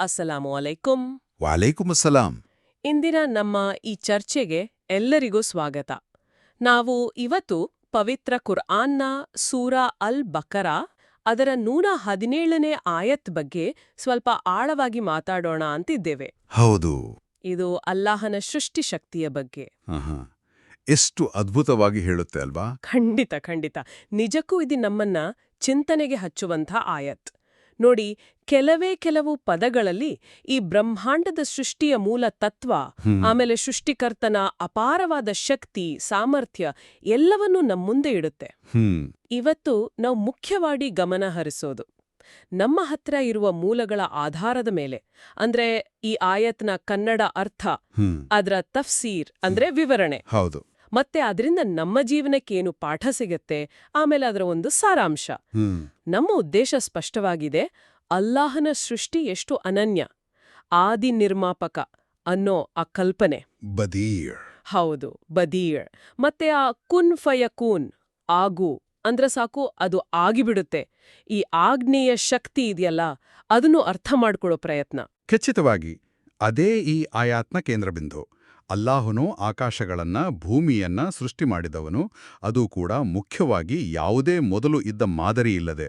ಅಸ್ಸಲಾಮು ಅಲೈಕುಂ ವಾಲೈಕುಂ ಅಸ್ಸಲಾಂ ಇಂದಿನ ನಮ್ಮ ಈ ಚರ್ಚೆಗೆ ಎಲ್ಲರಿಗೂ ಸ್ವಾಗತ. ನಾವು ಇವತ್ತು ಪವಿತ್ರ ಕುರ್ಆನ್ನ ಸೂರಾ ಅಲ್ ಬಕರಾ ಅದರ ನೂರ ಹದಿನೇಳನೇ ಆಯತ್ ಬಗ್ಗೆ ಸ್ವಲ್ಪ ಆಳವಾಗಿ ಮಾತಾಡೋಣ ಅಂತಿದ್ದೇವೆ. ಹೌದು. ಇದು ಅಲ್ಲಾಹನ ಸೃಷ್ಟಿ ಶಕ್ತಿಯ ಬಗ್ಗೆ. ಎಷ್ಟು ಅದ್ಭುತವಾಗಿ ಹೇಳುತ್ತೆ ಅಲ್ವಾ? ಖಂಡಿತ ಖಂಡಿತ. ನಿಜಕ್ಕೂ ಇದು ನಮ್ಮನ್ನ ಚಿಂತನೆಗೆ ಹಚ್ಚುವಂಥ ಆಯತ್. ನೋಡಿ ಕೆಲವೇ ಕೆಲವು ಪದಗಳಲ್ಲಿ ಈ ಬ್ರಹ್ಮಾಂಡದ ಸೃಷ್ಟಿಯ ಮೂಲ ತತ್ವ ಆಮೇಲೆ ಸೃಷ್ಟಿಕರ್ತನ ಅಪಾರವಾದ ಶಕ್ತಿ ಸಾಮರ್ಥ್ಯ ಎಲ್ಲವನ್ನೂ ನಮ್ಮ ಮುಂದೆ ಇಡುತ್ತೆ. ಇವತ್ತು ನಾವು ಮುಖ್ಯವಾಗಿ ಗಮನ ಹರಿಸೋದು ನಮ್ಮ ಹತ್ರ ಇರುವ ಮೂಲಗಳ ಆಧಾರದ ಮೇಲೆ. ಅಂದ್ರೆ ಈ ಆಯತ್ನ ಕನ್ನಡ ಅರ್ಥ ಅದರ ತಫ್ಸೀರ್ ಅಂದ್ರೆ ವಿವರಣೆ. ಹೌದು. ಮತ್ತೆ ಅದರಿಂದ ನಮ್ಮ ಜೀವನಕ್ಕೇನು ಪಾಠ ಸಿಗತ್ತೆ ಆಮೇಲೆ ಅದರ ಒಂದು ಸಾರಾಂಶ. ನಮ್ಮ ಉದ್ದೇಶ ಸ್ಪಷ್ಟವಾಗಿದೆ ಅಲ್ಲಾಹನ ಸೃಷ್ಟಿ ಎಷ್ಟು ಅನನ್ಯ. ಆದಿ ನಿರ್ಮಾಪಕ ಅನ್ನೋ ಆ ಕಲ್ಪನೆ. ಬದೀರ್. ಹೌದು ಬದೀಳ್ ಮತ್ತೆ ಆ ಕುನ್ ಫಯ ಕೂನ್ ಆಗು ಅಂದ್ರೆ ಸಾಕು ಅದು ಆಗಿಬಿಡುತ್ತೆ. ಈ ಆಗ್ನೇಯ ಶಕ್ತಿ ಇದೆಯಲ್ಲ ಅದನ್ನು ಅರ್ಥ ಮಾಡಿಕೊಳ್ಳೋ ಪ್ರಯತ್ನ. ಖಚಿತವಾಗಿ ಅದೇ ಈ ಆಯಾತ್ನ ಕೇಂದ್ರಬಿಂದು. ಅಲ್ಲಾಹನು ಆಕಾಶಗಳನ್ನ ಭೂಮಿಯನ್ನ ಸೃಷ್ಟಿ ಮಾಡಿದವನು. ಅದು ಕೂಡ ಮುಖ್ಯವಾಗಿ ಯಾವುದೇ ಮೊದಲು ಇದ್ದ ಮಾದರಿ ಇಲ್ಲದೆ.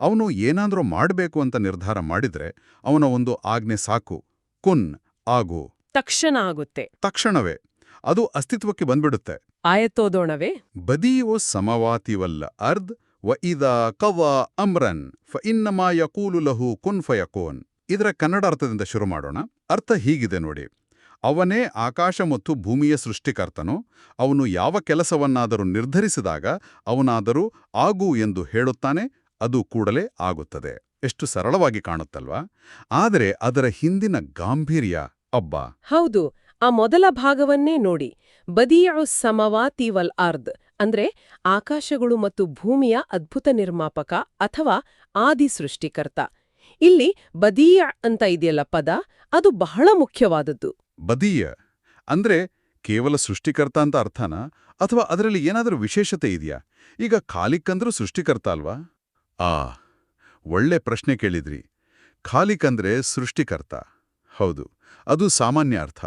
ಅವನು ಏನಾದರೂ ಮಾಡಬೇಕು ಅಂತ ನಿರ್ಧಾರ ಮಾಡಿದ್ರೆ ಅವನ ಒಂದು ಆಜ್ಞೆ ಸಾಕು. ಕುನ್ ಆಗು. ತಕ್ಷಣ ಆಗುತ್ತೆ. ತಕ್ಷಣವೇ. ಅದು ಅಸ್ತಿತ್ವಕ್ಕೆ ಬಂದ್ಬಿಡುತ್ತೆ. ಆಯತೋದೋಣವೇ ಬದಿಯು ಸಮವಾತಿವಲ್ಲ. ಅರ್ದ್ ವ ಇದ ಕವ ಅಮ್ರನ್ ಫ ಇನ್ನಮಾಯ ಯಕೂಲು ಲಹು ಕುನ್ ಫಯಕೋನ್. ಇದರ ಕನ್ನಡ ಅರ್ಥದಿಂದ ಶುರು ಮಾಡೋಣ. ಅರ್ಥ ಹೀಗಿದೆ ನೋಡಿ. ಅವನೇ ಆಕಾಶ ಮತ್ತು ಭೂಮಿಯ ಸೃಷ್ಟಿಕರ್ತನು, ಅವನು ಯಾವ ಕೆಲಸವನ್ನಾದರೂ ನಿರ್ಧರಿಸಿದಾಗ ಅವನಾದರೂ ಆಗು ಎಂದು ಹೇಳುತ್ತಾನೆ, ಅದು ಕೂಡಲೇ ಆಗುತ್ತದೆ. ಎಷ್ಟು ಸರಳವಾಗಿ ಕಾಣುತ್ತಲ್ವಾ? ಆದರೆ ಅದರ ಹಿಂದಿನ ಗಾಂಭೀರ್ಯ, ಅಬ್ಬ! ಹೌದು, ಆ ಮೊದಲ ಭಾಗವನ್ನೇ ನೋಡಿ. ಬದಿಯು ಸಮವಾತಿವಲ್ ಅರ್ಧ್ ಅಂದ್ರೆ ಆಕಾಶಗಳು ಮತ್ತು ಭೂಮಿಯ ಅದ್ಭುತ ನಿರ್ಮಾಪಕ ಅಥವಾ ಆದಿ ಸೃಷ್ಟಿಕರ್ತ. ಇಲ್ಲಿ ಬದೀಯ ಅಂತ ಇದೆಯಲ್ಲ ಪದ, ಅದು ಬಹಳ ಮುಖ್ಯವಾದದ್ದು. ಬದೀಯ, ಅಂದ್ರೆ ಕೇವಲ ಸೃಷ್ಟಿಕರ್ತ ಅಂತ ಅರ್ಥನಾ? ಅಥವಾ ಅದರಲ್ಲಿ ಏನಾದರೂ ವಿಶೇಷತೆ ಇದೆಯಾ? ಈಗ ಖಾಲಿಕ್ ಸೃಷ್ಟಿಕರ್ತ ಅಲ್ವಾ? ಆ, ಒಳ್ಳೆ ಪ್ರಶ್ನೆ ಕೇಳಿದ್ರಿ. ಖಾಲಿಕ್ ಅಂದ್ರೆ ಸೃಷ್ಟಿಕರ್ತ. ಹೌದು, ಅದು ಸಾಮಾನ್ಯ ಅರ್ಥ.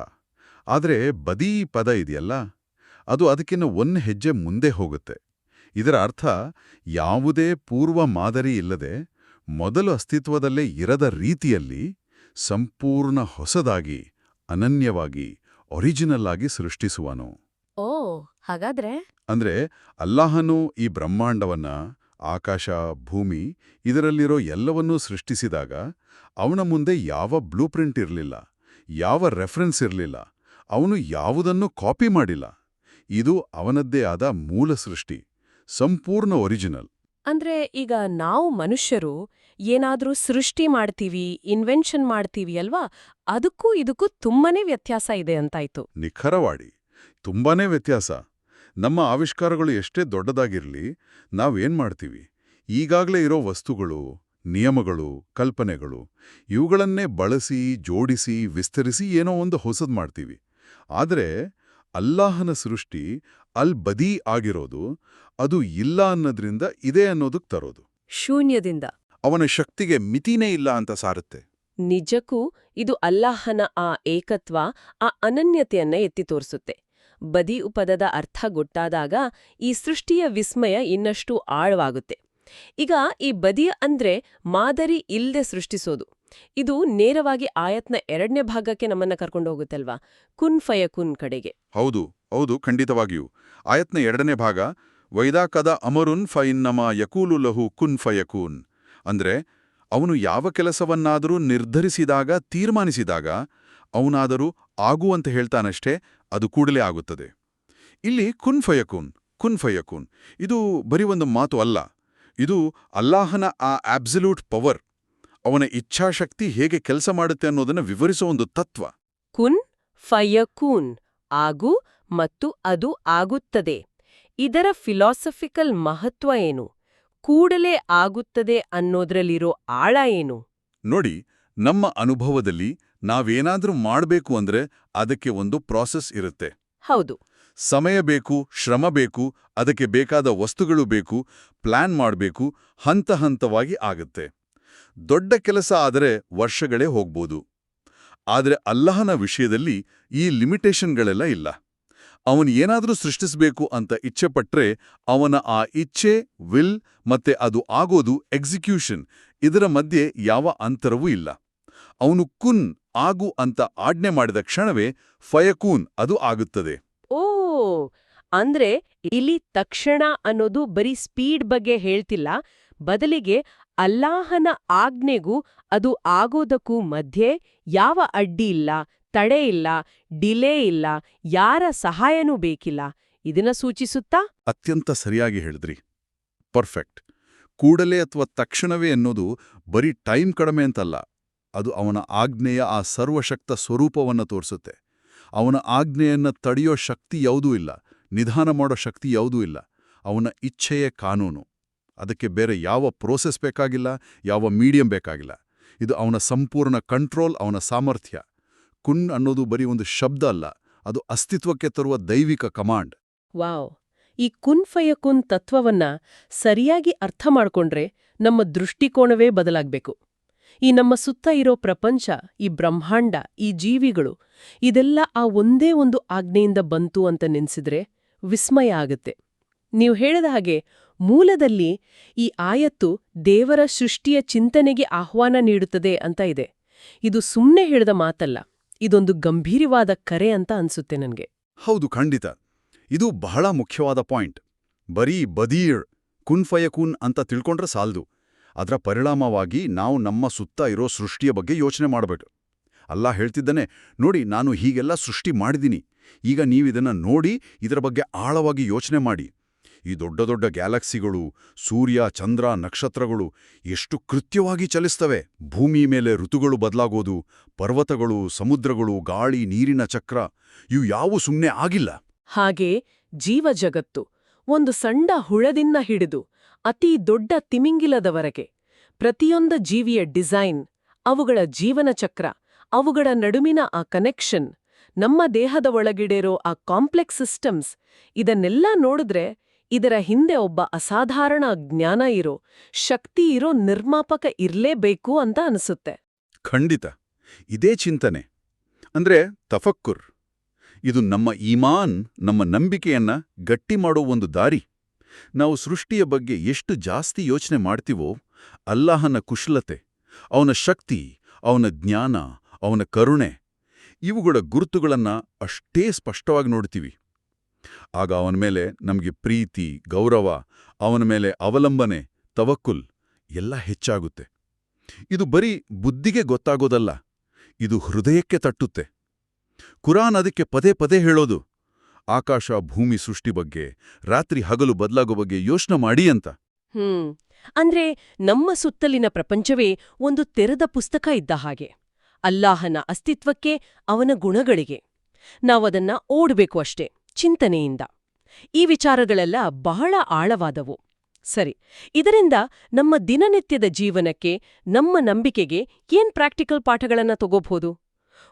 ಆದರೆ ಬದೀ ಪದ ಇದೆಯಲ್ಲ, ಅದು ಅದಕ್ಕಿನ್ನ ಒಂದು ಹೆಜ್ಜೆ ಮುಂದೆ ಹೋಗುತ್ತೆ. ಇದರ ಅರ್ಥ, ಯಾವುದೇ ಪೂರ್ವ ಮಾದರಿ ಇಲ್ಲದೆ ಮೊದಲು ಅಸ್ತಿತ್ವದಲ್ಲೇ ಇರದ ರೀತಿಯಲ್ಲಿ ಸಂಪೂರ್ಣ ಹೊಸದಾಗಿ ಅನನ್ಯವಾಗಿ ಒರಿಜಿನಲ್ ಆಗಿ ಸೃಷ್ಟಿಸುವನು. ಓ ಹಾಗಾದ್ರೆ? ಅಂದ್ರೆ ಅಲ್ಲಾಹನು ಈ ಬ್ರಹ್ಮಾಂಡವನ್ನ ಆಕಾಶ ಭೂಮಿ ಇದರಲ್ಲಿರೋ ಎಲ್ಲವನ್ನೂ ಸೃಷ್ಟಿಸಿದಾಗ ಅವನ ಮುಂದೆ ಯಾವ ಬ್ಲೂ ಪ್ರಿಂಟ್ ಇರಲಿಲ್ಲ ಯಾವ ರೆಫರೆನ್ಸ್ ಇರಲಿಲ್ಲ ಅವನು ಯಾವುದನ್ನು ಕಾಪಿ ಮಾಡಿಲ್ಲ. ಇದು ಅವನದ್ದೇ ಆದ ಮೂಲ ಸೃಷ್ಟಿ ಸಂಪೂರ್ಣ ಒರಿಜಿನಲ್ ಅಂದ್ರೆ ಈಗ ನಾವು ಮನುಷ್ಯರು ಏನಾದರೂ ಸೃಷ್ಟಿ ಮಾಡ್ತೀವಿ ಇನ್ವೆನ್ಷನ್ ಮಾಡ್ತೀವಿ ಅಲ್ವಾ? ಅದಕ್ಕೂ ಇದಕ್ಕೂ ತುಂಬಾನೇ ವ್ಯತ್ಯಾಸ ಇದೆ ಅಂತಾಯ್ತು. ನಿಖರವಾಡಿ. ತುಂಬಾನೇ ವ್ಯತ್ಯಾಸ. ನಮ್ಮ ಆವಿಷ್ಕಾರಗಳು ಎಷ್ಟೇ ದೊಡ್ಡದಾಗಿರಲಿ, ನಾವೇನ್ ಮಾಡ್ತೀವಿ? ಈಗಾಗಲೇ ಇರೋ ವಸ್ತುಗಳು, ನಿಯಮಗಳು, ಕಲ್ಪನೆಗಳು, ಇವುಗಳನ್ನೇ ಬಳಸಿ, ಜೋಡಿಸಿ, ವಿಸ್ತರಿಸಿ ಏನೋ ಒಂದು ಹೊಸದು ಮಾಡ್ತೀವಿ. ಆದರೆ, ಅಲ್ಲಾಹನ ಸೃಷ್ಟಿ ಅಲ್ ಬದಿ ಆಗಿರೋದು ಅದು ಇಲ್ಲ ಅನ್ನೋದ್ರಿಂದ ಇದೆ ಅನ್ನೋದಕ್ಕೆ ತರೋದು. ಶೂನ್ಯದಿಂದ. ಅವನ ಶಕ್ತಿಗೆ ಮಿತಿನೇ ಇಲ್ಲ ಅಂತ ಸಾರುತ್ತೆ. ನಿಜಕ್ಕೂ ಇದು ಅಲ್ಲಾಹನ ಆ ಏಕತ್ವ ಆ ಅನನ್ಯತೆಯನ್ನ ಎತ್ತಿ ತೋರಿಸುತ್ತೆ. ಬದಿ ಉಪದದ ಅರ್ಥ ಗೊತ್ತಾದಾಗ ಈ ಸೃಷ್ಟಿಯ ವಿಸ್ಮಯ ಇನ್ನಷ್ಟು ಆಳವಾಗುತ್ತೆ. ಈಗ ಈ ಬದಿಯ ಅಂದ್ರೆ ಮಾದರಿ ಇಲ್ಲದೆ ಸೃಷ್ಟಿಸೋದು. ಇದು ನೇರವಾಗಿ ಆಯತ್ನ ಎರಡನೇ ಭಾಗಕ್ಕೆ ನಮ್ಮನ್ನ ಕರ್ಕೊಂಡು ಹೋಗುತ್ತಲ್ವಾ ಕುನ್ ಫಯ ಕುನ್ ಕಡೆಗೆ. ಹೌದು. ಹೌದು, ಖಂಡಿತವಾಗಿಯೂ. ಆಯತ್ನ ಎರಡನೇ ಭಾಗ, ವೈದಾಕದ ಅಮರುನ್ ಫೈನ್ನಮ ಯಕೂಲು ಲಹು ಕುನ್ ಫಯಕೂನ್. ಅಂದ್ರೆ, ಅವನು ಯಾವ ಕೆಲಸವನ್ನಾದರೂ ನಿರ್ಧರಿಸಿದಾಗ, ತೀರ್ಮಾನಿಸಿದಾಗ, ಅವನಾದರೂ ಆಗು ಅಂತ ಹೇಳ್ತಾನಷ್ಟೇ, ಅದು ಕೂಡಲೇ ಆಗುತ್ತದೆ. ಇಲ್ಲಿ ಕುನ್ ಫಯಕೂನ್ ಕುನ್ ಫಯಕೂನ್. ಇದು ಬರೀ ಒಂದು ಮಾತು ಅಲ್ಲ. ಇದು ಅಲ್ಲಾಹನ ಆ ಆಬ್ಸಲ್ಯೂಟ್ ಪವರ್. ಅವನ ಇಚ್ಛಾಶಕ್ತಿ ಹೇಗೆ ಕೆಲಸ ಮಾಡುತ್ತೆ ಅನ್ನೋದನ್ನ ವಿವರಿಸೋ ಒಂದು ತತ್ವ. ಕುನ್ ಫಯಕೂನ್. ಆಗು ಮತ್ತು ಅದು ಆಗುತ್ತದೆ. ಇದರ ಫಿಲಾಸಫಿಕಲ್ ಮಹತ್ವ ಏನು? ಕೂಡಲೇ ಆಗುತ್ತದೆ ಅನ್ನೋದ್ರಲ್ಲಿರೋ ಆಳ ಏನು? ನೋಡಿ ನಮ್ಮ ಅನುಭವದಲ್ಲಿ ನಾವೇನಾದ್ರೂ ಮಾಡಬೇಕು ಅಂದ್ರೆ ಅದಕ್ಕೆ ಒಂದು ಪ್ರಾಸೆಸ್ ಇರುತ್ತೆ. ಹೌದು. ಸಮಯ ಬೇಕು ಶ್ರಮ ಬೇಕು ಅದಕ್ಕೆ ಬೇಕಾದ ವಸ್ತುಗಳು ಬೇಕು ಪ್ಲಾನ್ ಮಾಡಬೇಕು ಹಂತ ಹಂತವಾಗಿ ಆಗುತ್ತೆ. ದೊಡ್ಡ ಕೆಲಸ ಆದರೆ ವರ್ಷಗಳೇ ಹೋಗ್ಬೋದು. ಆದರೆ ಅಲ್ಲಹನ ವಿಷಯದಲ್ಲಿ ಈ ಲಿಮಿಟೇಷನ್ಗಳೆಲ್ಲ ಇಲ್ಲ. ಅವನು ಏನಾದರೂ ಸೃಷ್ಟಿಸಬೇಕು ಅಂತ ಇಚ್ಛೆ ಪಟ್ಟರೆ ಅವನ ಆ ಇಚ್ಛೆ, ವಿಲ್ ಮತ್ತೆ ಅದು ಆಗೋದು ಎಕ್ಸಿಕ್ಯೂಷನ್ ಇದರ ಮಧ್ಯೆ ಯಾವ ಅಂತರವೂ ಇಲ್ಲ. ಅವನು ಕುನ್, ಆಗು ಅಂತ ಆಜ್ಞೆ ಮಾಡಿದ ಕ್ಷಣವೇ ಫಯಕೂನ್ ಅದು ಆಗುತ್ತದೆ. ಓ, ಅಂದ್ರೆ ಇಲ್ಲಿ ತಕ್ಷಣ ಅನ್ನೋದು ಬರೀ ಸ್ಪೀಡ್ ಬಗ್ಗೆ ಹೇಳ್ತಿಲ್ಲ, ಬದಲಿಗೆ ಅಲ್ಲಾಹನ ಆಜ್ಞೆಗೂ ಅದು ಆಗೋದಕ್ಕೂ ಮಧ್ಯೆ ಯಾವ ಅಡ್ಡಿ ಇಲ್ಲ, ತಡೆ ಇಲ್ಲ, ಡಿಲೇ ಇಲ್ಲ, ಯಾರ ಸಹಾಯನೂ ಬೇಕಿಲ್ಲ. ಇದನ್ನ ಸೂಚಿಸುತ್ತಾ? ಅತ್ಯಂತ ಸರಿಯಾಗಿ ಹೇಳಿದ್ರಿ. ಪರ್ಫೆಕ್ಟ್. ಕೂಡಲೇ ಅಥವಾ ತಕ್ಷಣವೇ ಅನ್ನೋದು ಬರೀ ಟೈಮ್ ಕಡಿಮೆ ಅಂತಲ್ಲ. ಅದು ಅವನ ಆಜ್ಞೆಯ ಆ ಸರ್ವಶಕ್ತ ಸ್ವರೂಪವನ್ನು ತೋರಿಸುತ್ತೆ. ಅವನ ಆಜ್ಞೆಯನ್ನು ತಡೆಯೋ ಶಕ್ತಿ ಯಾವುದೂ ಇಲ್ಲ. ನಿಧಾನ ಮಾಡೋ ಶಕ್ತಿ ಯಾವುದೂ ಇಲ್ಲ. ಅವನ ಇಚ್ಛೆಯೇ ಕಾನೂನು. ಅದಕ್ಕೆ ಬೇರೆ ಯಾವ ಪ್ರೋಸೆಸ್ ಬೇಕಾಗಿಲ್ಲ, ಯಾವ ಮೀಡಿಯಂ ಬೇಕಾಗಿಲ್ಲ. ಇದು ಅವನ ಸಂಪೂರ್ಣ ಕಂಟ್ರೋಲ್ ಅವನ ಸಾಮರ್ಥ್ಯ. ಕುನ್ ಅನ್ನೋದು ಬರೀ ಒಂದು ಶಬ್ದ ಅಲ್ಲ, ಅದು ಅಸ್ತಿತ್ವಕ್ಕೆ ತರುವ ದೈವಿಕ ಕಮಾಂಡ್ ವಾವ್! ಈ ಕುನ್ಫಯ ಕುನ್ ತತ್ವವನ್ನ ಸರಿಯಾಗಿ ಅರ್ಥ ಮಾಡ್ಕೊಂಡ್ರೆ ನಮ್ಮ ದೃಷ್ಟಿಕೋನವೇ ಬದಲಾಗ್ಬೇಕು. ಈ ನಮ್ಮ ಸುತ್ತ ಇರೋ ಪ್ರಪಂಚ, ಈ ಬ್ರಹ್ಮಾಂಡ, ಈ ಜೀವಿಗಳು, ಇದೆಲ್ಲ ಆ ಒಂದೇ ಒಂದು ಆಜ್ಞೆಯಿಂದ ಬಂತು ಅಂತ ನೆನೆಸಿದ್ರೆ ವಿಸ್ಮಯ ಆಗುತ್ತೆ. ನೀವು ಹೇಳಿದ ಹಾಗೆ ಮೂಲದಲ್ಲಿ ಈ ಆಯತ್ತು ದೇವರ ಸೃಷ್ಟಿಯ ಚಿಂತನೆಗೆ ಆಹ್ವಾನ ನೀಡುತ್ತದೆ ಅಂತ ಇದೆ. ಇದು ಸುಮ್ಮನೆ ಹೇಳಿದ ಮಾತಲ್ಲ, ಇದೊಂದು ಗಂಭೀರವಾದ ಕರೆ ಅಂತ ಅನ್ಸುತ್ತೆ ನನಗೆ. ಹೌದು, ಖಂಡಿತ. ಇದು ಬಹಳ ಮುಖ್ಯವಾದ ಪಾಯಿಂಟ್. ಬರೀ ಬದೀರ್ ಕುನ್ಫಯಕುನ್ ಅಂತ ತಿಳ್ಕೊಂಡ್ರೆ ಸಾಲ್ದು. ಅದರ ಪರಿಣಾಮವಾಗಿ ನಾವು ನಮ್ಮ ಸುತ್ತ ಇರೋ ಸೃಷ್ಟಿಯ ಬಗ್ಗೆ ಯೋಚನೆ ಮಾಡಬೇಕು. ಅಲ್ಲ ಹೇಳ್ತಿದ್ದಾನೆ, ನೋಡಿ ನಾನು ಹೀಗೆಲ್ಲ ಸೃಷ್ಟಿ ಮಾಡಿದ್ದೀನಿ. ಈಗ ನೀವಿದನ್ನು ನೋಡಿ ಇದರ ಬಗ್ಗೆ ಆಳವಾಗಿ ಯೋಚನೆ ಮಾಡಿ. ಈ ದೊಡ್ಡ ದೊಡ್ಡ ಗ್ಯಾಲಕ್ಸಿಗಳು, ಸೂರ್ಯ, ಚಂದ್ರ, ನಕ್ಷತ್ರಗಳು ಎಷ್ಟು ಕೃತ್ಯವಾಗಿ ಚಲಿಸ್ತವೆ. ಭೂಮಿ ಮೇಲೆ ಋತುಗಳು ಬದಲಾಗೋದು, ಪರ್ವತಗಳು, ಸಮುದ್ರಗಳು, ಗಾಳಿ, ನೀರಿನ ಚಕ್ರ, ಇವು ಯಾವೂ ಸುಮ್ಮನೆ ಆಗಿಲ್ಲ. ಹಾಗೆ ಜೀವ ಜಗತ್ತು ಒಂದು ಸಣ್ಣ ಹುಳದಿಂದ ಹಿಡಿದು ಅತಿ ದೊಡ್ಡ ತಿಮಿಂಗಿಲದವರೆಗೆ ಪ್ರತಿಯೊಂದ ಜೀವಿಯ ಡಿಸೈನ್, ಅವುಗಳ ಜೀವನ ಚಕ್ರ, ಅವುಗಳ ನಡುವಿನ ಆ ಕನೆಕ್ಷನ್, ನಮ್ಮ ದೇಹದ ಒಳಗಿಡೇರೋ ಆ ಕಾಂಪ್ಲೆಕ್ಸ್ ಸಿಸ್ಟಮ್ಸ್ ಇದನ್ನೆಲ್ಲ ನೋಡಿದ್ರೆ ಇದರ ಹಿಂದೆ ಒಬ್ಬ ಅಸಾಧಾರಣ ಜ್ಞಾನ ಇರೋ, ಶಕ್ತಿ ಇರೋ ನಿರ್ಮಾಪಕ ಇರ್ಲೇಬೇಕು ಅಂತ ಅನಿಸುತ್ತೆ. ಖಂಡಿತ. ಇದೇ ಚಿಂತನೆ. ಅಂದ್ರೆ ತಫಕ್ಕುರ್. ಇದು ನಮ್ಮ ಈಮಾನ್, ನಮ್ಮ ನಂಬಿಕೆಯನ್ನ ಗಟ್ಟಿ ಮಾಡೋ ಒಂದು ದಾರಿ. ನಾವು ಸೃಷ್ಟಿಯ ಬಗ್ಗೆ ಎಷ್ಟು ಜಾಸ್ತಿ ಯೋಚನೆ ಮಾಡ್ತೀವೋ, ಅಲ್ಲಾಹನ ಕುಶಲತೆ, ಅವನ ಶಕ್ತಿ, ಅವನ ಜ್ಞಾನ, ಅವನ ಕರುಣೆ, ಇವುಗಳ ಗುರುತುಗಳನ್ನು ಅಷ್ಟೇ ಸ್ಪಷ್ಟವಾಗಿ ನೋಡ್ತೀವಿ. ಆಗ ಅವನ ಮೇಲೆ ನಮಗೆ ಪ್ರೀತಿ, ಗೌರವ, ಅವನ ಮೇಲೆ ಅವಲಂಬನೆ, ತವಕ್ಕುಲ್ ಎಲ್ಲ ಹೆಚ್ಚಾಗುತ್ತೆ. ಇದು ಬರೀ ಬುದ್ಧಿಗೆ ಗೊತ್ತಾಗೋದಲ್ಲ, ಇದು ಹೃದಯಕ್ಕೆ ತಟ್ಟುತ್ತೆ. ಕುರಾನ್ ಅದಕ್ಕೆ ಪದೇ ಪದೇ ಹೇಳೋದು, ಆಕಾಶ ಭೂಮಿ ಸೃಷ್ಟಿ ಬಗ್ಗೆ, ರಾತ್ರಿ ಹಗಲು ಬದಲಾಗೋ ಬಗ್ಗೆ ಯೋಚನೆ ಮಾಡಿ ಅಂತ. ಹ್ಮ್, ಅಂದ್ರೆ ನಮ್ಮ ಸುತ್ತಲಿನ ಪ್ರಪಂಚವೇ ಒಂದು ತೆರೆದ ಪುಸ್ತಕ ಇದ್ದ ಹಾಗೆ, ಅಲ್ಲಾಹನ ಅಸ್ತಿತ್ವಕ್ಕೆ ಅವನ ಗುಣಗಳಿಗೆ. ನಾವದನ್ನ ಓಡಬೇಕು ಅಷ್ಟೇ. ಚಿಂತನೆಯಿಂದ. ಈ ವಿಚಾರಗಳೆಲ್ಲ ಬಹಳ ಆಳವಾದವು. ಸರಿ, ಇದರಿಂದ ನಮ್ಮ ದಿನನಿತ್ಯದ ಜೀವನಕ್ಕೆ, ನಮ್ಮ ನಂಬಿಕೆಗೆ ಏನ್ ಪ್ರಾಕ್ಟಿಕಲ್ ಪಾಠಗಳನ್ನ ತಗೋಬಹುದು?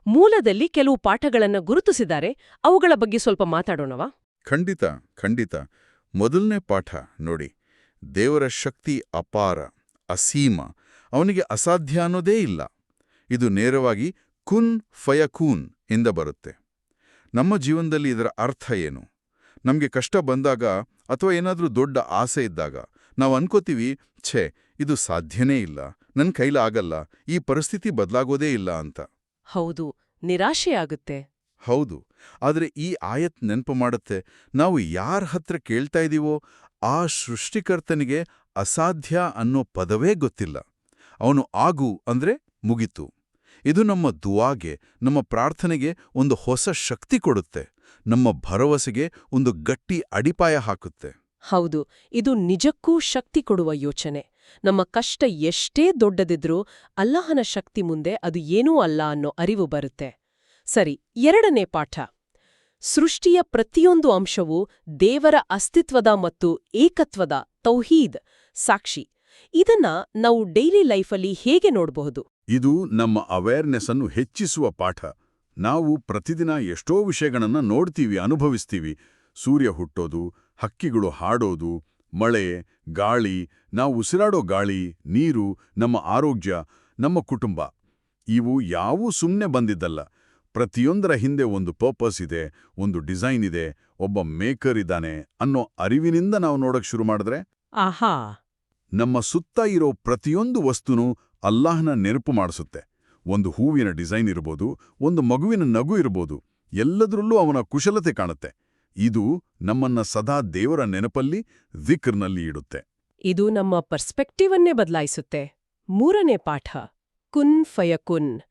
ಮೂಲದಲ್ಲಿ ಕೆಲವು ಪಾಠಗಳನ್ನ ಗುರುತಿಸಿದ್ದಾರೆ ಅವುಗಳ ಬಗ್ಗೆ ಸ್ವಲ್ಪ ಮಾತಾಡೋಣವಾ? ಖಂಡಿತ ಖಂಡಿತ. ಮೊದಲನೇ ಪಾಠ ನೋಡಿ. ದೇವರ ಶಕ್ತಿ ಅಪಾರ, ಅಸೀಮ. ಅವನಿಗೆ ಅಸಾಧ್ಯ ಅನ್ನೋದೇ ಇಲ್ಲ. ಇದು ನೇರವಾಗಿ ಕುನ್ ಫಯಕೂನ್ ಇಂದ ಬರುತ್ತೆ. ನಮ್ಮ ಜೀವನದಲ್ಲಿ ಇದರ ಅರ್ಥ ಏನು? ನಮಗೆ ಕಷ್ಟ ಬಂದಾಗ ಅಥವಾ ಏನಾದರೂ ದೊಡ್ಡ ಆಸೆ ಇದ್ದಾಗ ನಾವು ಅನ್ಕೋತೀವಿ ಛೇ ಇದು ಸಾಧ್ಯನೇ ಇಲ್ಲ. ನನ್ನ ಕೈಲಾಗಲ್ಲ ಈ ಪರಿಸ್ಥಿತಿ ಬದಲಾಗೋದೇ ಇಲ್ಲ ಅಂತ. ಹೌದು ನಿರಾಶೆಯಾಗುತ್ತೆ ಹೌದು. ಆದರೆ ಈ ಆಯತ್ ನೆನಪು ಮಾಡುತ್ತೆ ನಾವು ಯಾರ ಹತ್ರ ಕೇಳ್ತಾ ಇದೀವೋ ಆ ಸೃಷ್ಟಿಕರ್ತನಿಗೆ ಅಸಾಧ್ಯ ಅನ್ನೋ ಪದವೇ ಗೊತ್ತಿಲ್ಲ. ಅವನು ಆಗು ಅಂದ್ರೆ ಮುಗಿತು. ಇದು ನಮ್ಮ ದುವಾಗೆ, ನಮ್ಮ ಪ್ರಾರ್ಥನೆಗೆ ಒಂದು ಹೊಸ ಶಕ್ತಿ ಕೊಡುತ್ತೆ. ನಮ್ಮ ಭರವಸೆಗೆ ಒಂದು ಗಟ್ಟಿ ಅಡಿಪಾಯ ಹಾಕುತ್ತೆ. ಹೌದು, ಇದು ನಿಜಕ್ಕೂ ಶಕ್ತಿ ಕೊಡುವ ಯೋಚನೆ. ನಮ್ಮ ಕಷ್ಟ ಎಷ್ಟೇ ದೊಡ್ಡದಿದ್ರೂ ಅಲ್ಲಾಹನ ಶಕ್ತಿ ಮುಂದೆ ಅದು ಏನೂ ಅಲ್ಲ ಅನ್ನೋ ಅರಿವು ಬರುತ್ತೆ. ಸರಿ, ಎರಡನೇ ಪಾಠ. ಸೃಷ್ಟಿಯ ಪ್ರತಿಯೊಂದು ಅಂಶವು ದೇವರ ಅಸ್ತಿತ್ವದ ಮತ್ತು ಏಕತ್ವದ ತೌಹೀದ್ ಸಾಕ್ಷಿ. ಇದನ್ನ ನಾವು ಡೈಲಿ ಲೈಫಲ್ಲಿ ಹೇಗೆ ನೋಡಬಹುದು? ಇದು ನಮ್ಮ ಅವೇರ್ನೆಸ್ ಅನ್ನು ಹೆಚ್ಚಿಸುವ ಪಾಠ. ನಾವು ಪ್ರತಿದಿನ ಎಷ್ಟೋ ವಿಷಯಗಳನ್ನು ನೋಡ್ತೀವಿ ಅನುಭವಿಸ್ತೀವಿ. ಸೂರ್ಯ ಹುಟ್ಟೋದು ಹಕ್ಕಿಗಳು ಹಾಡೋದು ಮಳೆ ಗಾಳಿ ನಾವು ಉಸಿರಾಡೋ ಗಾಳಿ ನೀರು ನಮ್ಮ ಆರೋಗ್ಯ ನಮ್ಮ ಕುಟುಂಬ. ಇವು ಯಾವೂ ಸುಮ್ಮನೆ ಬಂದಿದ್ದಲ್ಲ. ಪ್ರತಿಯೊಂದರ ಹಿಂದೆ ಒಂದು ಪರ್ಪಸ್ ಇದೆ ಒಂದು ಡಿಸೈನ್ ಇದೆ ಒಬ್ಬ ಮೇಕರ್ ಇದ್ದಾನೆ ಅನ್ನೋ ಅರಿವಿನಿಂದ ನಾವು ನೋಡಕ್ ಶುರು ಮಾಡಿದ್ರೆ? ಆಹಾ! ನಮ್ಮ ಸುತ್ತ ಇರೋ ಪ್ರತಿಯೊಂದು ವಸ್ತುನೂ ಅಲ್ಲಾಹನ ನೆನಪು ಮಾಡಿಸುತ್ತೆ. ಒಂದು ಹೂವಿನ ಡಿಸೈನ್ ಇರ್ಬೋದು, ಒಂದು ಮಗುವಿನ ನಗು ಇರ್ಬೋದು, ಎಲ್ಲದರಲ್ಲೂ ಅವನ ಕುಶಲತೆ ಕಾಣುತ್ತೆ. ಇದು ನಮ್ಮನ್ನ ಸದಾ ದೇವರ ನೆನಪಲ್ಲಿ ದಿಕ್ರ್ನಲ್ಲಿ ಇಡುತ್ತೆ. ಇದು ನಮ್ಮ ಪರ್ಸ್ಪೆಕ್ಟಿವನ್ನೇ ಬದಲಾಯಿಸುತ್ತೆ. ಮೂರನೇ ಪಾಠ, ಕುನ್ ಫಯಕುನ್,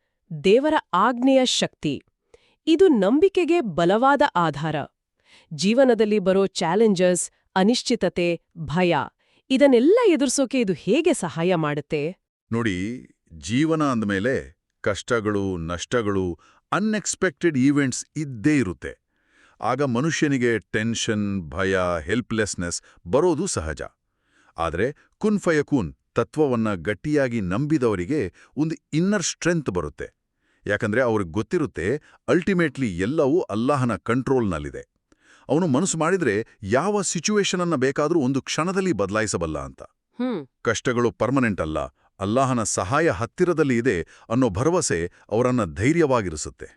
ದೇವರ ಆಜ್ಞೆಯ ಶಕ್ತಿ. ಇದು ನಂಬಿಕೆಗೆ ಬಲವಾದ ಆಧಾರ. ಜೀವನದಲ್ಲಿ ಬರೋ ಚಾಲೆಂಜಸ್ ಅನಿಶ್ಚಿತತೆ, ಭಯ, ಇದನ್ನೆಲ್ಲ ಎದುರಿಸೋಕೆ ಇದು ಹೇಗೆ ಸಹಾಯ ಮಾಡುತ್ತೆ? ನೋಡಿ ಜೀವನ ಅಂದಮೇಲೆ ಕಷ್ಟಗಳು ನಷ್ಟಗಳು ಅನ್ಎಕ್ಸ್ಪೆಕ್ಟೆಡ್ ಈವೆಂಟ್ಸ್ ಇದ್ದೇ ಇರುತ್ತೆ. ಆಗ ಮನುಷ್ಯನಿಗೆ ಟೆನ್ಷನ್ ಭಯ ಹೆಲ್ಪ್ಲೆಸ್ನೆಸ್ ಬರೋದು ಸಹಜ. ಆದರೆ ಕುನ್ಫಯಕೂನ್ ತತ್ವವನ್ನು ಗಟ್ಟಿಯಾಗಿ ನಂಬಿದವರಿಗೆ ಒಂದು ಇನ್ನರ್ ಸ್ಟ್ರೆಂತ್ ಬರುತ್ತೆ. ಯಾಕಂದ್ರೆ ಅವ್ರಿಗೆ ಗೊತ್ತಿರುತ್ತೆ ಅಲ್ಟಿಮೇಟ್ಲಿ ಎಲ್ಲವೂ ಅಲ್ಲಾಹನ ಕಂಟ್ರೋಲ್ನಲ್ಲಿದೆ ಅವನು ಮನಸ್ಸು ಮಾಡಿದ್ರೆ ಯಾವ ಸಿಚುವೇಶನನ್ನು ಅನ್ನ ಬೇಕಾದರೂ ಒಂದು ಕ್ಷಣದಲ್ಲಿ ಬದಲಾಯಿಸಬಲ್ಲ ಅಂತ. ಕಷ್ಟಗಳು ಪರ್ಮನೆಂಟ್ ಅಲ್ಲ ಅಲ್ಲಾಹನ ಸಹಾಯ ಹತ್ತಿರದಲ್ಲಿ ಇದೆ ಅನ್ನೋ ಭರವಸೆ ಅವರನ್ನ ಧೈರ್ಯವಾಗಿರಿಸುತ್ತೆ.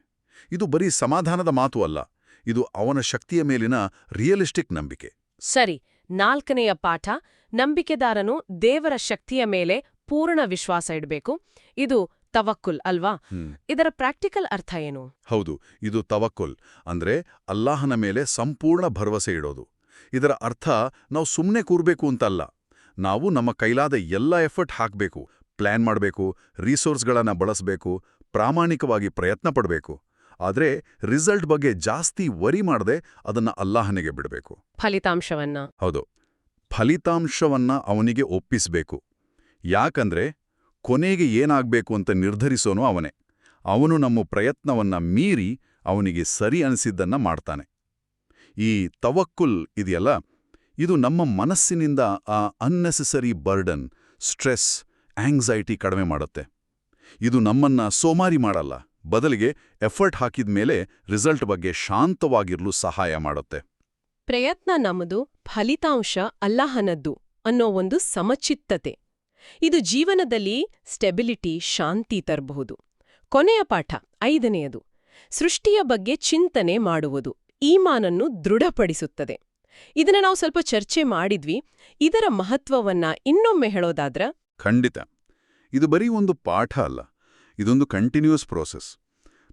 ಇದು ಬರೀ ಸಮಾಧಾನದ ಮಾತು ಅಲ್ಲ ಇದು ಅವನ ಶಕ್ತಿಯ ಮೇಲಿನ ರಿಯಲಿಸ್ಟಿಕ್ ನಂಬಿಕೆ. ಸರಿ ನಾಲ್ಕನೆಯ ಪಾಠ ನಂಬಿಕೆದಾರನು ದೇವರ ಶಕ್ತಿಯ ಮೇಲೆ ಪೂರ್ಣ ವಿಶ್ವಾಸ ಇಡಬೇಕು. ಇದು ತವಕ್ಕುಲ್ ಅಲ್ವಾ? ಇದರ ಪ್ರಾಕ್ಟಿಕಲ್ ಅರ್ಥ ಏನು? ಹೌದು ಇದು ತವಕ್ಕುಲ್ ಅಂದ್ರೆ ಅಲ್ಲಾಹನ ಮೇಲೆ ಸಂಪೂರ್ಣ ಭರವಸೆ ಇಡೋದು. ಇದರ ಅರ್ಥ ನಾವು ಸುಮ್ಮನೆ ಕೂರ್ಬೇಕು ಅಂತಲ್ಲ. ನಾವು ನಮ್ಮ ಕೈಲಾದ ಎಲ್ಲ ಎಫರ್ಟ್ ಹಾಕಬೇಕು ಪ್ಲ್ಯಾನ್ ಮಾಡಬೇಕು ರಿಸೋರ್ಸ್ಗಳನ್ನು ಬಳಸಬೇಕು ಪ್ರಾಮಾಣಿಕವಾಗಿ ಪ್ರಯತ್ನ ಪಡಬೇಕು. ಆದರೆ ರಿಸಲ್ಟ್ ಬಗ್ಗೆ ಜಾಸ್ತಿ ವರಿ ಮಾಡದೆ ಅದನ್ನ ಅಲ್ಲಾಹನಿಗೆ ಬಿಡಬೇಕು. ಫಲಿತಾಂಶವನ್ನ. ಹೌದು. ಫಲಿತಾಂಶವನ್ನ ಅವನಿಗೆ ಒಪ್ಪಿಸಬೇಕು. ಯಾಕಂದ್ರೆ ಕೊನೆಗೆ ಏನಾಗಬೇಕು ಅಂತ ನಿರ್ಧರಿಸೋನು ಅವನೇ. ಅವನು ನಮ್ಮ ಪ್ರಯತ್ನವನ್ನ ಮೀರಿ ಅವನಿಗೆ ಸರಿ ಅನಿಸಿದ್ದನ್ನ ಮಾಡ್ತಾನೆ. ಈ ತವಕ್ಕುಲ್ ಇದೆಯಲ್ಲ? ಇದು ನಮ್ಮ ಮನಸ್ಸಿನಿಂದ ಆ ಅನ್ನೆಸೆಸರಿ ಬರ್ಡನ್ ಸ್ಟ್ರೆಸ್ ಆಂಗ್ಸೈಟಿ ಕಡಿಮೆ ಮಾಡುತ್ತೆ. ಇದು ನಮ್ಮನ್ನ ಸೋಮಾರಿ ಮಾಡಲ್ಲ. ಬದಲಿಗೆ ಎಫರ್ಟ್ ಹಾಕಿದ ಮೇಲೆ ರಿಸಲ್ಟ್ ಬಗ್ಗೆ ಶಾಂತವಾಗಿರಲು ಸಹಾಯ ಮಾಡುತ್ತೆ. ಪ್ರಯತ್ನ ನಮ್ಮದು ಫಲಿತಾಂಶ ಅಲ್ಲಾಹನದ್ದು ಅನ್ನೋ ಒಂದು ಸಮಚಿತ್ತತೆ. ಇದು ಜೀವನದಲ್ಲಿ ಸ್ಟೆಬಿಲಿಟಿ ಶಾಂತಿ ತರಬಹುದು. ಕೊನೆಯ ಪಾಠ, ಐದನೆಯದು, ಸೃಷ್ಟಿಯ ಬಗ್ಗೆ ಚಿಂತನೆ ಮಾಡುವುದು, ಈಮಾನನ್ನು ದೃಢಪಡಿಸುತ್ತದೆ. ಇದನ್ನ ನಾವು ಸ್ವಲ್ಪ ಚರ್ಚೆ ಮಾಡಿದ್ವಿ. ಇದರ ಮಹತ್ವವನ್ನ ಇನ್ನೊಮ್ಮೆ ಹೇಳೋದಾದ್ರ ಖಂಡಿತ. ಇದು ಬರೀ ಒಂದು ಪಾಠ ಅಲ್ಲ. ಇದೊಂದು ಕಂಟಿನ್ಯೂಸ್ ಪ್ರೋಸೆಸ್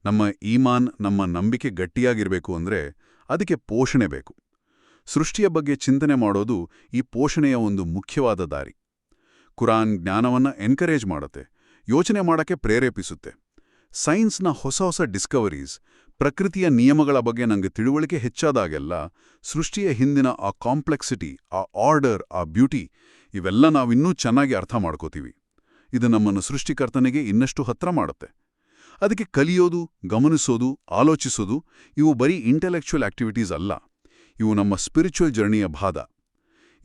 ನಮ್ಮ ಈಮಾನ್ ನಮ್ಮ ನಂಬಿಕೆ ಗಟ್ಟಿಯಾಗಿರಬೇಕು ಅಂದ್ರೆ ಅದಕ್ಕೆ ಪೋಷಣೆ ಬೇಕು. ಸೃಷ್ಟಿಯ ಬಗ್ಗೆ ಚಿಂತನೆ ಮಾಡೋದು ಈ ಪೋಷಣೆಯ ಒಂದು ಮುಖ್ಯವಾದ ದಾರಿ. ಕುರಾನ್ ಜ್ಞಾನವನ್ನ ಎನ್ಕರೇಜ್ ಮಾಡುತ್ತೆ, ಯೋಚನೆ ಮಾಡಕ್ಕೆ ಪ್ರೇರೇಪಿಸುತ್ತೆ. ಸೈನ್ಸ್ನ ಹೊಸ ಹೊಸ ಡಿಸ್ಕವರೀಸ್ ಪ್ರಕೃತಿಯ ನಿಯಮಗಳ ಬಗ್ಗೆ ನನಗೆ ತಿಳುವಳಿಕೆ ಹೆಚ್ಚಾದಾಗೆಲ್ಲ ಸೃಷ್ಟಿಯ ಹಿಂದಿನ ಆ ಕಾಂಪ್ಲೆಕ್ಸಿಟಿ, ಆ ಆರ್ಡರ್, ಆ ಬ್ಯೂಟಿ ಇವೆಲ್ಲ ನಾವಿನ್ನೂ ಚೆನ್ನಾಗಿ ಅರ್ಥ ಮಾಡ್ಕೋತೀವಿ. ಇದು ನಮ್ಮನ್ನು ಸೃಷ್ಟಿಕರ್ತನಿಗೆ ಇನ್ನಷ್ಟು ಹತ್ರ ಮಾಡುತ್ತೆ. ಅದಕ್ಕೆ ಕಲಿಯೋದು, ಗಮನಿಸೋದು, ಆಲೋಚಿಸೋದು ಇವು ಬರೀ ಇಂಟೆಲೆಕ್ಚುಯಲ್ ಆಕ್ಟಿವಿಟೀಸ್ ಅಲ್ಲ. ಇವು ನಮ್ಮ ಸ್ಪಿರಿಚುವಲ್ ಜರ್ನಿಯ ಭಾದ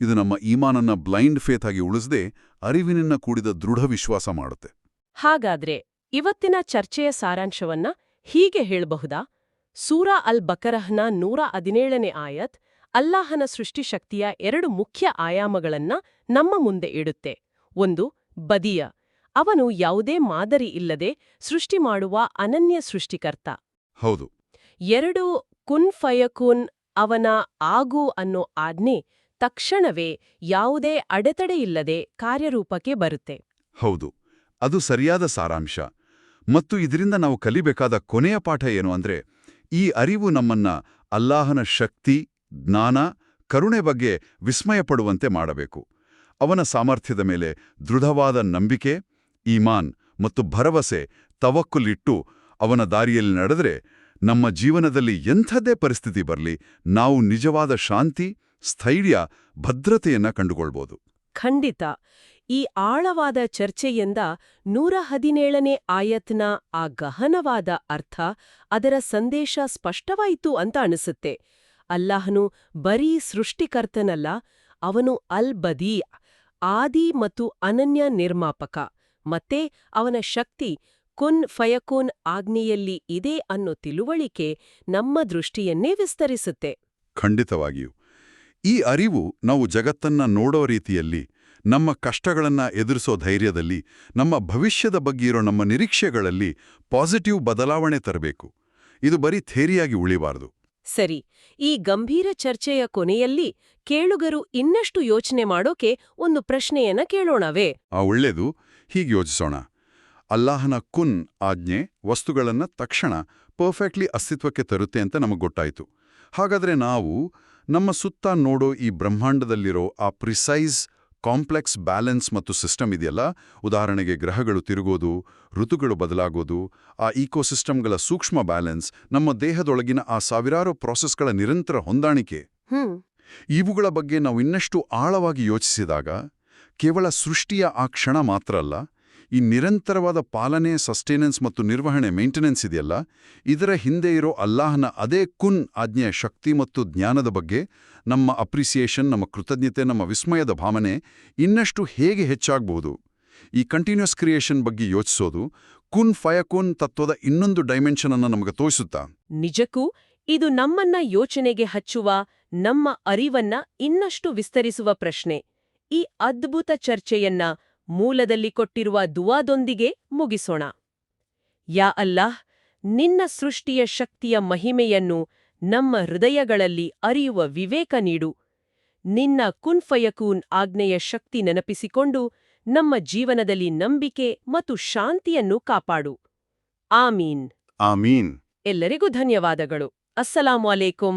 ಇದು ನಮ್ಮ ಈಮಾನನ್ನ ಬ್ಲೈಂಡ್ ಫೇತ್ ಆಗಿ ಉಳಿಸದೆ ಅರಿವಿನನ್ನ ಕೂಡಿದ ದೃಢ ವಿಶ್ವಾಸ ಮಾಡುತ್ತೆ. ಹಾಗಾದ್ರೆ ಇವತ್ತಿನ ಚರ್ಚೆಯ ಸಾರಾಂಶವನ್ನ ಹೀಗೆ ಹೇಳಬಹುದಾ? ಸೂರಾ ಅಲ್ ಬಕರಹ್ನ ನೂರ ಹದಿನೇಳನೇ ಆಯತ್ ಅಲ್ಲಾಹನ ಸೃಷ್ಟಿಶಕ್ತಿಯ ಎರಡು ಮುಖ್ಯ ಆಯಾಮಗಳನ್ನ ನಮ್ಮ ಮುಂದೆ ಇಡುತ್ತೆ. ಒಂದು ಬದಿಯ. ಅವನು ಯಾವುದೇ ಮಾದರಿ ಇಲ್ಲದೆ ಸೃಷ್ಟಿ ಮಾಡುವ ಅನನ್ಯ ಸೃಷ್ಟಿಕರ್ತ. ಹೌದು. ಎರಡು ಕುನ್ ಫಯಕುನ್ ಅವನ ಆಗು ಅನ್ನೋ ಆಜ್ಞೆ ತಕ್ಷಣವೇ ಯಾವುದೇ ಅಡೆತಡೆಯಿಲ್ಲದೆ ಕಾರ್ಯರೂಪಕ್ಕೆ ಬರುತ್ತೆ. ಹೌದು. ಅದು ಸರಿಯಾದ ಸಾರಾಂಶ. ಮತ್ತು ಇದರಿಂದ ನಾವು ಕಲಿಬೇಕಾದ ಕೊನೆಯ ಪಾಠ ಏನು ಅಂದ್ರೆ, ಈ ಅರಿವು ನಮ್ಮನ್ನ ಅಲ್ಲಾಹನ ಶಕ್ತಿ, ಜ್ಞಾನ, ಕರುಣೆ ಬಗ್ಗೆ ವಿಸ್ಮಯಪಡುವಂತೆ ಮಾಡಬೇಕು. ಅವನ ಸಾಮರ್ಥ್ಯದ ಮೇಲೆ ದೃಢವಾದ ನಂಬಿಕೆ, ಈಮಾನ್ ಮತ್ತು ಭರವಸೆ ತವಕ್ಕುಲಿಟ್ಟು ಅವನ ದಾರಿಯಲ್ಲಿ ನಡೆದರೆ ನಮ್ಮ ಜೀವನದಲ್ಲಿ ಎಂಥದ್ದೇ ಪರಿಸ್ಥಿತಿ ಬರಲಿ, ನಾವು ನಿಜವಾದ ಶಾಂತಿ, ಸ್ಥೈರ್ಯ, ಭದ್ರತೆಯನ್ನ ಕಂಡುಕೊಳ್ಬೋದು. ಖಂಡಿತ. ಈ ಆಳವಾದ ಚರ್ಚೆಯಿಂದ ನೂರ ಹದಿನೇಳನೇ ಆಯತ್ನ ಆ ಗಹನವಾದ ಅರ್ಥ ಅದರ ಸಂದೇಶ ಸ್ಪಷ್ಟವಾಯಿತು ಅಂತ ಅನಿಸುತ್ತೆ. ಅಲ್ಲಾಹನು ಬರೀ ಸೃಷ್ಟಿಕರ್ತನಲ್ಲ, ಅವನು ಅಲ್ ಬದೀ ಆದಿ ಮತ್ತು ಅನನ್ಯ ನಿರ್ಮಾಪಕ. ಮತ್ತೆ ಅವನ ಶಕ್ತಿ ಕುನ್ ಫಯಕುನ್ ಆಜ್ಞೆಯಲ್ಲಿ ಇದೆ ಅನ್ನೋ ತಿಳುವಳಿಕೆ ನಮ್ಮ ದೃಷ್ಟಿಯನ್ನೇ ವಿಸ್ತರಿಸುತ್ತೆ. ಖಂಡಿತವಾಗಿಯೂ. ಈ ಅರಿವು ನಾವು ಜಗತ್ತನ್ನ ನೋಡೋ ರೀತಿಯಲ್ಲಿ ನಮ್ಮ ಕಷ್ಟಗಳನ್ನು ಎದುರಿಸೋ ಧೈರ್ಯದಲ್ಲಿ ನಮ್ಮ ಭವಿಷ್ಯದ ಬಗ್ಗೆ ಇರೋ ನಮ್ಮ ನಿರೀಕ್ಷೆಗಳಲ್ಲಿ ಪಾಸಿಟಿವ್ ಬದಲಾವಣೆ ತರಬೇಕು. ಇದು ಬರೀ ಥೇರಿಯಾಗಿ ಉಳಿಬಾರದು. ಸರಿ ಈ ಗಂಭೀರ ಚರ್ಚೆಯ ಕೊನೆಯಲ್ಲಿ ಕೇಳುಗರು ಇನ್ನಷ್ಟು ಯೋಚನೆ ಮಾಡೋಕೆ ಒಂದು ಪ್ರಶ್ನೆಯನ್ನ ಕೇಳೋಣವೇ? ಆ ಒಳ್ಳೇದು. ಹೀಗೆ ಯೋಚಿಸೋಣ. ಅಲ್ಲಾಹನ ಕುನ್ ಆಜ್ಞೆ ವಸ್ತುಗಳನ್ನು ತಕ್ಷಣ ಪರ್ಫೆಕ್ಟ್ಲಿ ಅಸ್ತಿತ್ವಕ್ಕೆ ತರುತ್ತೆ ಅಂತ ನಮಗೆ ಗೊತ್ತಾಯಿತು. ಹಾಗಾದ್ರೆ ನಾವು ನಮ್ಮ ಸುತ್ತ ನೋಡೋ ಈ ಬ್ರಹ್ಮಾಂಡದಲ್ಲಿರೋ ಆ ಪ್ರಿಸೈಸ್ ಕಾಂಪ್ಲೆಕ್ಸ್ ಬ್ಯಾಲೆನ್ಸ್ ಮತ್ತು ಸಿಸ್ಟಮ್ ಇದೆಯಲ್ಲ? ಉದಾಹರಣೆಗೆ ಗ್ರಹಗಳು ತಿರುಗೋದು ಋತುಗಳು ಬದಲಾಗೋದು ಆ ಈಕೋಸಿಸ್ಟಮ್ಗಳ ಸೂಕ್ಷ್ಮ ಬ್ಯಾಲೆನ್ಸ್ ನಮ್ಮ ದೇಹದೊಳಗಿನ ಆ ಸಾವಿರಾರು ಪ್ರಾಸೆಸ್ಗಳ ನಿರಂತರ ಹೊಂದಾಣಿಕೆ. ಇವುಗಳ ಬಗ್ಗೆ ನಾವು ಇನ್ನಷ್ಟು ಆಳವಾಗಿ ಯೋಚಿಸಿದಾಗ ಕೇವಲ ಸೃಷ್ಟಿಯ ಆ ಕ್ಷಣ ಮಾತ್ರ ಅಲ್ಲ ಈ ನಿರಂತರವಾದ ಪಾಲನೆ ಸಸ್ಟೇನೆನ್ಸ್ ಮತ್ತು ನಿರ್ವಹಣೆ ಮೇಂಟೆನೆನ್ಸ್ ಇದೆಯಲ್ಲ? ಇದರ ಹಿಂದೆ ಇರೋ ಅಲ್ಲಾಹನ ಅದೇ ಕುನ್ ಆಜ್ಞೆಯ ಶಕ್ತಿ ಮತ್ತು ಜ್ಞಾನದ ಬಗ್ಗೆ ನಮ್ಮ ಅಪ್ರಿಸಿಯೇಷನ್ ನಮ್ಮ ಕೃತಜ್ಞತೆ, ನಮ್ಮ ವಿಸ್ಮಯದ ಭಾವನೆ ಇನ್ನಷ್ಟು ಹೇಗೆ ಹೆಚ್ಚಾಗಬಹುದು? ಈ ಕಂಟಿನ್ಯೂಸ್ ಕ್ರಿಯೇಷನ್ ಬಗ್ಗೆ ಯೋಚಿಸೋದು ಕುನ್ ಫಯಕುನ್ ತತ್ವದ ಇನ್ನೊಂದು ಡೈಮೆನ್ಷನ್ ಅನ್ನು ನಮಗೆ ತೋರಿಸುತ್ತಾ? ನಿಜಕ್ಕೂ ಇದು ನಮ್ಮನ್ನ ಯೋಚನೆಗೆ ಹಚ್ಚುವ, ನಮ್ಮ ಅರಿವನ್ನ ಇನ್ನಷ್ಟು ವಿಸ್ತರಿಸುವ ಪ್ರಶ್ನೆ. ಈ ಅದ್ಭುತ ಚರ್ಚೆಯನ್ನ ಮೂಲದಲ್ಲಿ ಕೊಟ್ಟಿರುವ ದುವಾದೊಂದಿಗೆ ಮುಗಿಸೋಣ. ಯಾ ಅಲ್ಲಾಹ್ ನಿನ್ನ ಸೃಷ್ಟಿಯ ಶಕ್ತಿಯ ಮಹಿಮೆಯನ್ನು ನಮ್ಮ ಹೃದಯಗಳಲ್ಲಿ ಅರಿಯುವ ವಿವೇಕ ನೀಡು. ನಿನ್ನ ಕುನ್ಫಯಕೂನ್ ಆಜ್ಞೆಯ ಶಕ್ತಿ ನೆನಪಿಸಿಕೊಂಡು ನಮ್ಮ ಜೀವನದಲ್ಲಿ ನಂಬಿಕೆ ಮತ್ತು ಶಾಂತಿಯನ್ನು ಕಾಪಾಡು. ಆಮೀನ್. ಆಮೀನ್. ಎಲ್ಲರಿಗೂ ಧನ್ಯವಾದಗಳು. ಅಸ್ಸಲಾಮು ಅಲೈಕುಂ